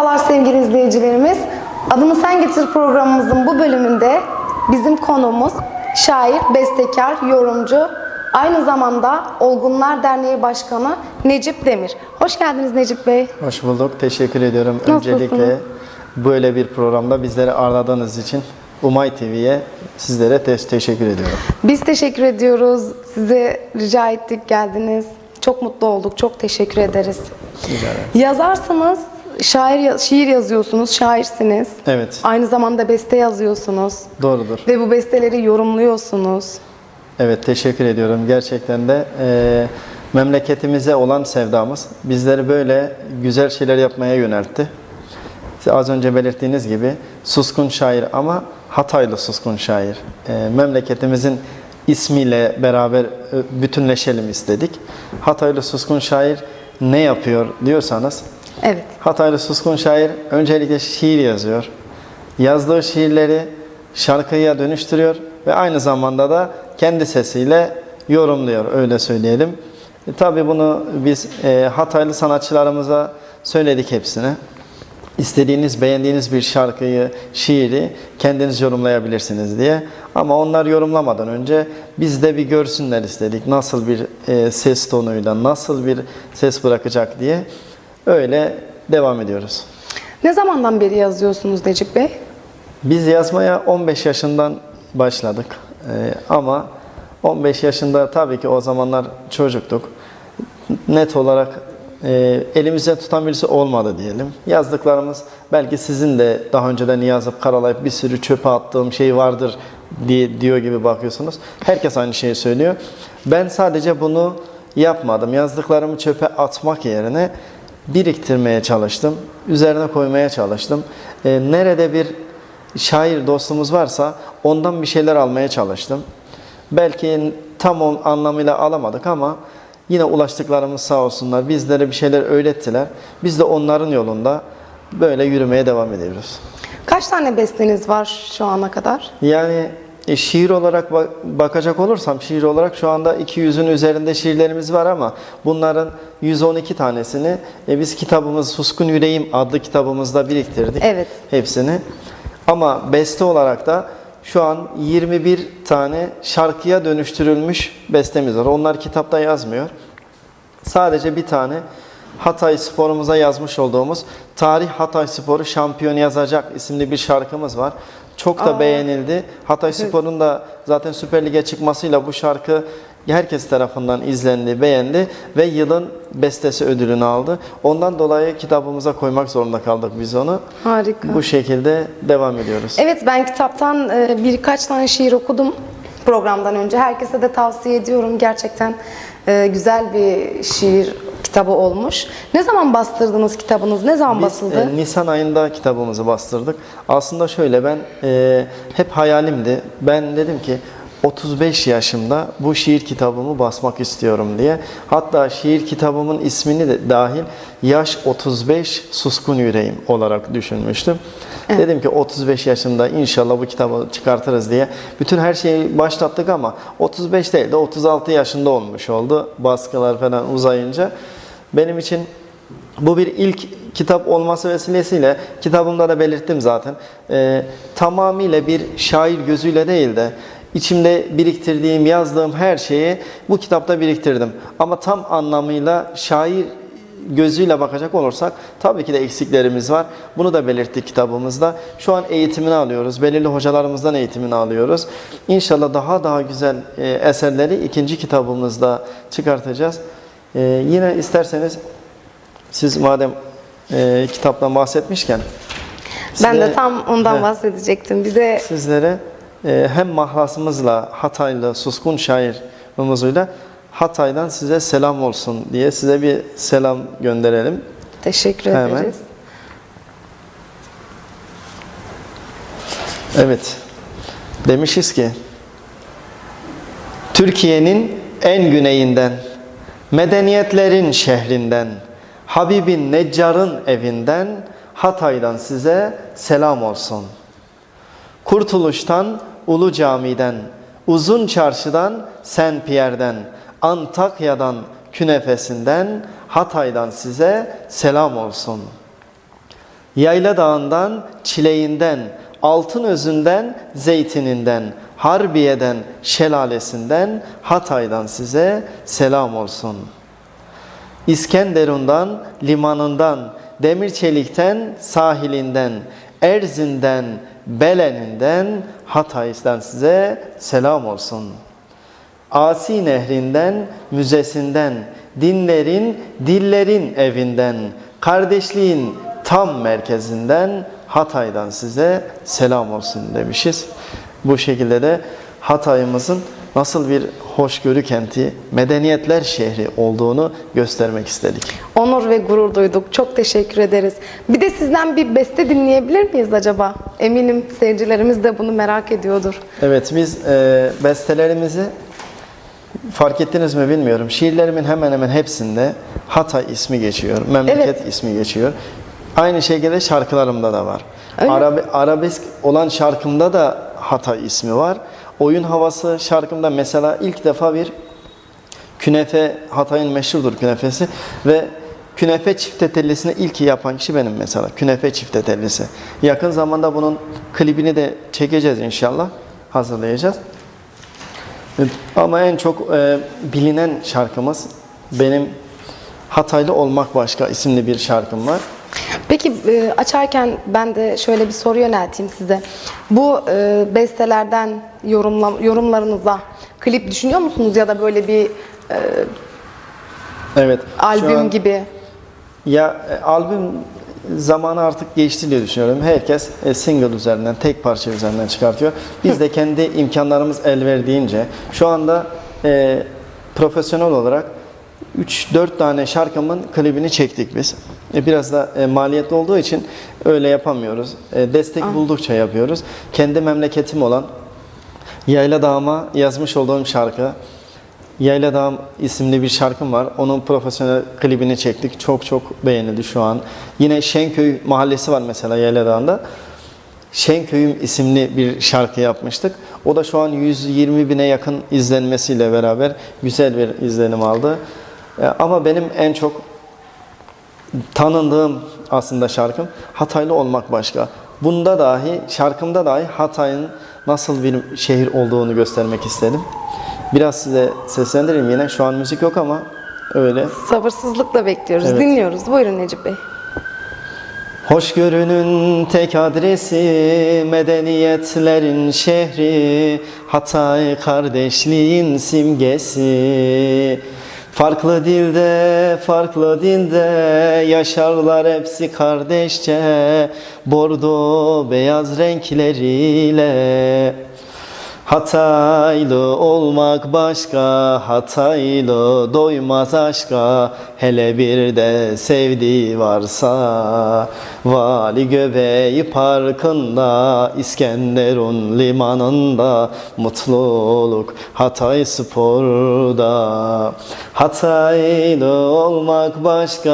Merhabalar sevgili izleyicilerimiz. Adını Sen Getir programımızın bu bölümünde bizim konuğumuz şair, bestekar, yorumcu, aynı zamanda Olgunlar Derneği Başkanı Necip Demir. Hoş geldiniz Necip Bey. Hoş bulduk. Teşekkür ediyorum. Nasılsınız? Öncelikle böyle bir programda bizleri ağırladığınız için Umay TV'ye sizlere te- teşekkür ediyorum. Biz teşekkür ediyoruz. Size rica ettik geldiniz. Çok mutlu olduk. Çok teşekkür ederiz. Ederim. Yazarsınız, şair şiir yazıyorsunuz, şairsiniz. Evet, Aynı zamanda beste yazıyorsunuz doğrudur. ve bu besteleri yorumluyorsunuz. Evet, teşekkür ediyorum. Gerçekten de e, memleketimize olan sevdamız bizleri böyle güzel şeyler yapmaya yöneltti. Siz Az önce belirttiğiniz gibi suskun şair ama Hataylı suskun şair. E, memleketimizin ismiyle beraber e, bütünleşelim istedik. Hataylı suskun şair ne yapıyor diyorsanız Evet. Hataylı Suskun şair öncelikle şiir yazıyor. Yazdığı şiirleri şarkıya dönüştürüyor ve aynı zamanda da kendi sesiyle yorumluyor öyle söyleyelim. E, tabii bunu biz e, Hataylı sanatçılarımıza söyledik hepsine. İstediğiniz, beğendiğiniz bir şarkıyı, şiiri kendiniz yorumlayabilirsiniz diye. Ama onlar yorumlamadan önce biz de bir görsünler istedik. Nasıl bir e, ses tonuyla, nasıl bir ses bırakacak diye. Öyle devam ediyoruz. Ne zamandan beri yazıyorsunuz Necip Bey? Biz yazmaya 15 yaşından başladık. Ee, ama 15 yaşında tabii ki o zamanlar çocuktuk. Net olarak e, elimizde tutan birisi olmadı diyelim. Yazdıklarımız belki sizin de daha önceden yazıp karalayıp bir sürü çöpe attığım şey vardır diye diyor gibi bakıyorsunuz. Herkes aynı şeyi söylüyor. Ben sadece bunu yapmadım. Yazdıklarımı çöpe atmak yerine biriktirmeye çalıştım. Üzerine koymaya çalıştım. Ee, nerede bir şair dostumuz varsa ondan bir şeyler almaya çalıştım. Belki tam o anlamıyla alamadık ama yine ulaştıklarımız sağ olsunlar. Bizlere bir şeyler öğrettiler. Biz de onların yolunda böyle yürümeye devam ediyoruz. Kaç tane besteniz var şu ana kadar? Yani e, şiir olarak bak- bakacak olursam şiir olarak şu anda 200'ün üzerinde şiirlerimiz var ama bunların 112 tanesini e, biz kitabımız Suskun Yüreğim adlı kitabımızda biriktirdik. Evet. Hepsini. Ama beste olarak da şu an 21 tane şarkıya dönüştürülmüş bestemiz var. Onlar kitapta yazmıyor. Sadece bir tane Hatay Spor'umuza yazmış olduğumuz Tarih Hatay Spor'u şampiyon yazacak isimli bir şarkımız var. Çok da beğenildi. Hatay Spor'un da zaten Süper Lig'e çıkmasıyla bu şarkı herkes tarafından izlendi, beğendi ve yılın bestesi ödülünü aldı. Ondan dolayı kitabımıza koymak zorunda kaldık biz onu. Harika. Bu şekilde devam ediyoruz. Evet ben kitaptan e, birkaç tane şiir okudum programdan önce. Herkese de tavsiye ediyorum. Gerçekten e, güzel bir şiir kitabı olmuş. Ne zaman bastırdınız kitabınız? Ne zaman Biz basıldı? e, Nisan ayında kitabımızı bastırdık. Aslında şöyle ben e, hep hayalimdi. Ben dedim ki 35 yaşımda bu şiir kitabımı basmak istiyorum diye. Hatta şiir kitabımın ismini de dahil Yaş 35 Suskun Yüreğim olarak düşünmüştüm. Dedim ki 35 yaşımda inşallah bu kitabı çıkartırız diye. Bütün her şeyi başlattık ama 35 değil de 36 yaşında olmuş oldu. Baskılar falan uzayınca. Benim için bu bir ilk kitap olması vesilesiyle kitabımda da belirttim zaten. Ee, tamamıyla bir şair gözüyle değil de içimde biriktirdiğim, yazdığım her şeyi bu kitapta biriktirdim. Ama tam anlamıyla şair gözüyle bakacak olursak tabii ki de eksiklerimiz var. Bunu da belirttik kitabımızda. Şu an eğitimini alıyoruz. Belirli hocalarımızdan eğitimini alıyoruz. İnşallah daha daha güzel e, eserleri ikinci kitabımızda çıkartacağız. E, yine isterseniz siz madem e, kitaptan bahsetmişken ben de tam ondan Heh, bahsedecektim. Bize sizlere e, hem mahlasımızla Hataylı Suskun şair Rumuzuyla Hatay'dan size selam olsun diye size bir selam gönderelim. teşekkür Hemen. ederiz. Evet. Demişiz ki Türkiye'nin en güneyinden, medeniyetlerin şehrinden, Habibin Neccar'ın evinden, Hatay'dan size selam olsun. Kurtuluş'tan, Ulu Cami'den, Uzun Çarşı'dan, Sen Pierre'den, Antakya'dan, Künefesinden, Hatay'dan size selam olsun. Yayla dağından, çileğinden, altın özünden, zeytininden, Harbiye'den, şelalesinden, Hatay'dan size selam olsun. İskenderun'dan, limanından, demir çelikten, sahilinden, Erzin'den, Belen'inden, Hatay'dan size selam olsun. Asi nehrinden, müzesinden, dinlerin, dillerin evinden, kardeşliğin tam merkezinden, Hatay'dan size selam olsun demişiz. Bu şekilde de Hatay'ımızın nasıl bir hoşgörü kenti, medeniyetler şehri olduğunu göstermek istedik. Onur ve gurur duyduk. Çok teşekkür ederiz. Bir de sizden bir beste dinleyebilir miyiz acaba? Eminim seyircilerimiz de bunu merak ediyordur. Evet biz e, bestelerimizi fark ettiniz mi bilmiyorum. Şiirlerimin hemen hemen hepsinde Hatay ismi geçiyor, memleket Evet. ismi geçiyor. Aynı şekilde şarkılarımda da var. Öyle. Arabe, arabesk olan şarkımda da Hatay ismi var. Oyun havası şarkımda mesela ilk defa bir künefe, Hatay'ın meşhurdur künefesi ve künefe çiftetellisini ilk yapan kişi benim mesela. Künefe çiftetellisi. Yakın zamanda bunun klibini de çekeceğiz inşallah. Hazırlayacağız. Ama en çok e, bilinen şarkımız benim Hataylı Olmak Başka isimli bir şarkım var. Peki e, açarken ben de şöyle bir soru yönelteyim size. Bu e, bestelerden yorumla, yorumlarınıza klip düşünüyor musunuz ya da böyle bir e, Evet. albüm an- gibi? Ya e, albüm zamanı artık geçti diye düşünüyorum. Herkes single üzerinden, tek parça üzerinden çıkartıyor. Biz de kendi imkanlarımız el verdiğince şu anda e, profesyonel olarak 3-4 tane şarkımın klibini çektik biz. E, biraz da e, maliyetli olduğu için öyle yapamıyoruz. E, destek buldukça yapıyoruz. Kendi memleketim olan Yayla Dağıma yazmış olduğum şarkı Yayla Dağım isimli bir şarkım var. Onun profesyonel klibini çektik. Çok çok beğenildi şu an. Yine Şenköy mahallesi var mesela Yayla Dağı'nda. Şenköy'üm isimli bir şarkı yapmıştık. O da şu an 120 bine yakın izlenmesiyle beraber güzel bir izlenim aldı. E, Ama benim en çok tanındığım aslında şarkım Hataylı olmak başka. Bunda dahi şarkımda dahi Hatay'ın nasıl bir şehir olduğunu göstermek istedim. Biraz size seslendireyim yine. Şu an müzik yok ama öyle. Sabırsızlıkla bekliyoruz, Evet. dinliyoruz. Buyurun Necip Bey. Hoşgörünün tek adresi medeniyetlerin şehri Hatay kardeşliğin simgesi Farklı dilde, farklı dinde yaşarlar hepsi kardeşçe Bordo beyaz renkleriyle Hataylı olmak başka, Hataylı doymaz aşka. Hele bir de sevdiği varsa Vali Göbeği Parkı'nda, İskenderun limanında. Mutluluk Hatay Spor'da. Hataylı olmak başka,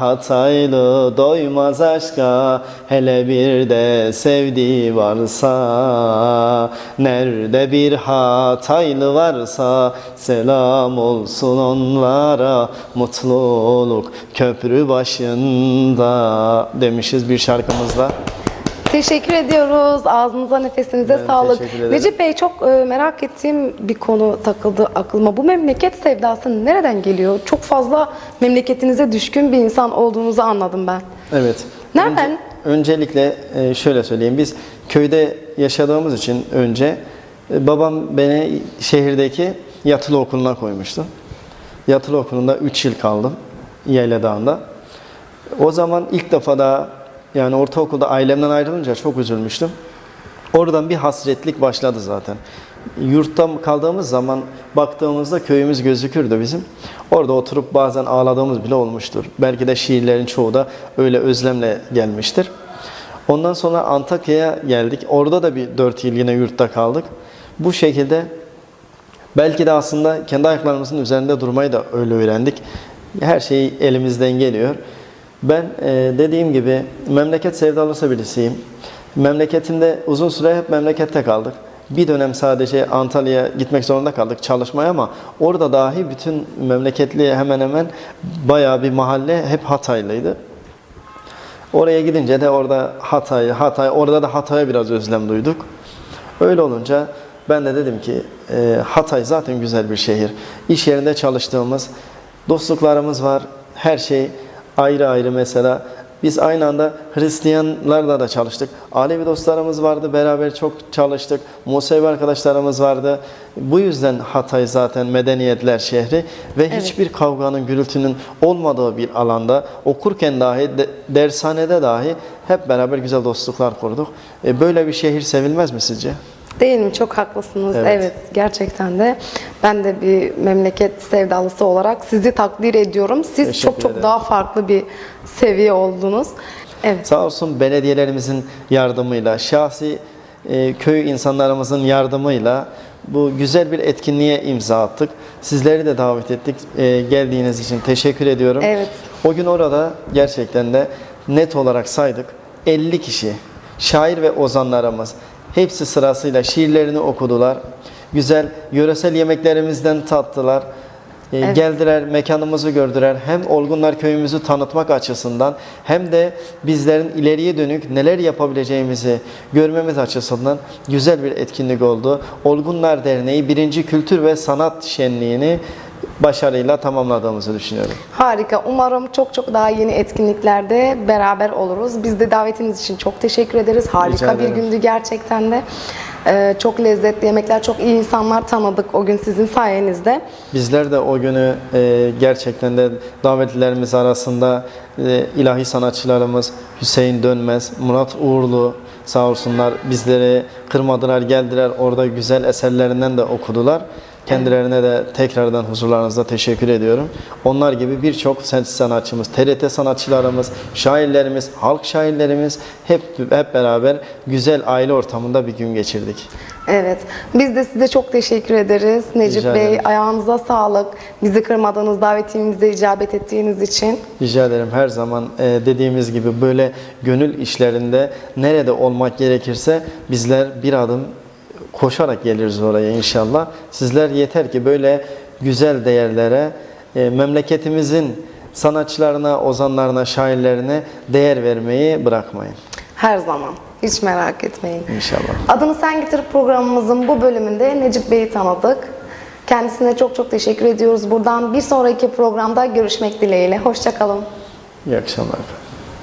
Hataylı doymaz aşka. Hele bir de sevdiği varsa Nerede bir Hataylı varsa Selam olsun onlara Mutluluk köprü başında Demişiz bir şarkımızda. Teşekkür ediyoruz. Ağzınıza, nefesinize Ben sağlık. Necip Bey çok e, merak ettiğim bir konu takıldı aklıma. Bu memleket sevdası nereden geliyor? Çok fazla memleketinize düşkün bir insan olduğunuzu anladım ben. Evet. Nereden? Önce- öncelikle e, şöyle söyleyeyim. Biz köyde yaşadığımız için önce babam beni şehirdeki yatılı okuluna koymuştu. Yatılı okulunda 3 yıl kaldım. Yayla Dağı'nda. O zaman ilk defa da yani ortaokulda ailemden ayrılınca çok üzülmüştüm. Oradan bir hasretlik başladı zaten. Yurtta kaldığımız zaman baktığımızda köyümüz gözükürdü bizim. Orada oturup bazen ağladığımız bile olmuştur. Belki de şiirlerin çoğu da öyle özlemle gelmiştir. Ondan sonra Antakya'ya geldik. Orada da bir 4 yıl yine yurtta kaldık. Bu şekilde belki de aslında kendi ayaklarımızın üzerinde durmayı da öyle öğrendik. Her şey elimizden geliyor. Ben e, dediğim gibi memleket sevdalısı birisiyim. Memleketimde uzun süre hep memlekette kaldık. Bir dönem sadece Antalya'ya gitmek zorunda kaldık çalışmaya ama orada dahi bütün memleketli hemen hemen bayağı bir mahalle hep Hataylıydı. Oraya gidince de orada Hatay, Hatay, orada da Hatay'a biraz özlem duyduk. Öyle olunca ben de dedim ki e, Hatay zaten güzel bir şehir. İş yerinde çalıştığımız dostluklarımız var. Her şey ayrı ayrı mesela. Biz aynı anda Hristiyanlarla da çalıştık. Alevi dostlarımız vardı. Beraber çok çalıştık. Musevi arkadaşlarımız vardı. Bu yüzden Hatay zaten medeniyetler şehri ve hiçbir kavganın, gürültünün olmadığı bir alanda okurken dahi, de- dershanede dahi hep beraber güzel dostluklar kurduk. E, böyle bir şehir sevilmez mi sizce? Değil mi? Çok haklısınız. Evet. Evet. gerçekten de. Ben de bir memleket sevdalısı olarak sizi takdir ediyorum. Siz Teşekkür çok çok ederim. daha farklı bir seviye oldunuz. Evet. Sağ olsun belediyelerimizin yardımıyla, şahsi e, köy insanlarımızın yardımıyla bu güzel bir etkinliğe imza attık. Sizleri de davet ettik. E, geldiğiniz için teşekkür ediyorum. Evet. O gün orada gerçekten de net olarak saydık. 50 kişi, şair ve ozanlarımız hepsi sırasıyla şiirlerini okudular. Güzel yöresel yemeklerimizden tattılar. E, Evet. Geldiler, mekanımızı gördüler. Hem Olgunlar köyümüzü tanıtmak açısından hem de bizlerin ileriye dönük neler yapabileceğimizi görmemiz açısından güzel bir etkinlik oldu. Olgunlar Derneği 1. Kültür ve Sanat Şenliği'ni başarıyla tamamladığımızı düşünüyorum. Harika. Umarım çok çok daha yeni etkinliklerde beraber oluruz. Biz de davetiniz için çok teşekkür ederiz. Harika bir gündü gerçekten de. Ee, çok lezzetli yemekler, çok iyi insanlar tanıdık o gün sizin sayenizde. Bizler de o günü e, gerçekten de davetlilerimiz arasında e, ilahi sanatçılarımız Hüseyin Dönmez, Murat Uğurlu sağ olsunlar bizleri kırmadılar, geldiler orada güzel eserlerinden de okudular. Kendilerine de tekrardan huzurlarınızda teşekkür ediyorum. Onlar gibi birçok sanatçımız, TRT sanatçılarımız, şairlerimiz, halk şairlerimiz hep hep beraber güzel aile ortamında bir gün geçirdik. Evet. Biz de size çok teşekkür ederiz. Necip Rica Bey ederim. ayağınıza sağlık. Bizi kırmadığınız davetimize icabet ettiğiniz için. Rica ederim her zaman e, dediğimiz gibi böyle gönül işlerinde nerede olmak gerekirse bizler bir adım koşarak geliriz oraya inşallah. Sizler yeter ki böyle güzel değerlere e, memleketimizin sanatçılarına, ozanlarına, şairlerine değer vermeyi bırakmayın Her zaman. Hiç merak etmeyin. inşallah. Adını Sen Getir programımızın bu bölümünde Necip Bey'i tanıdık. Kendisine çok çok teşekkür ediyoruz. Buradan bir sonraki programda görüşmek dileğiyle. Hoşçakalın. İyi akşamlar.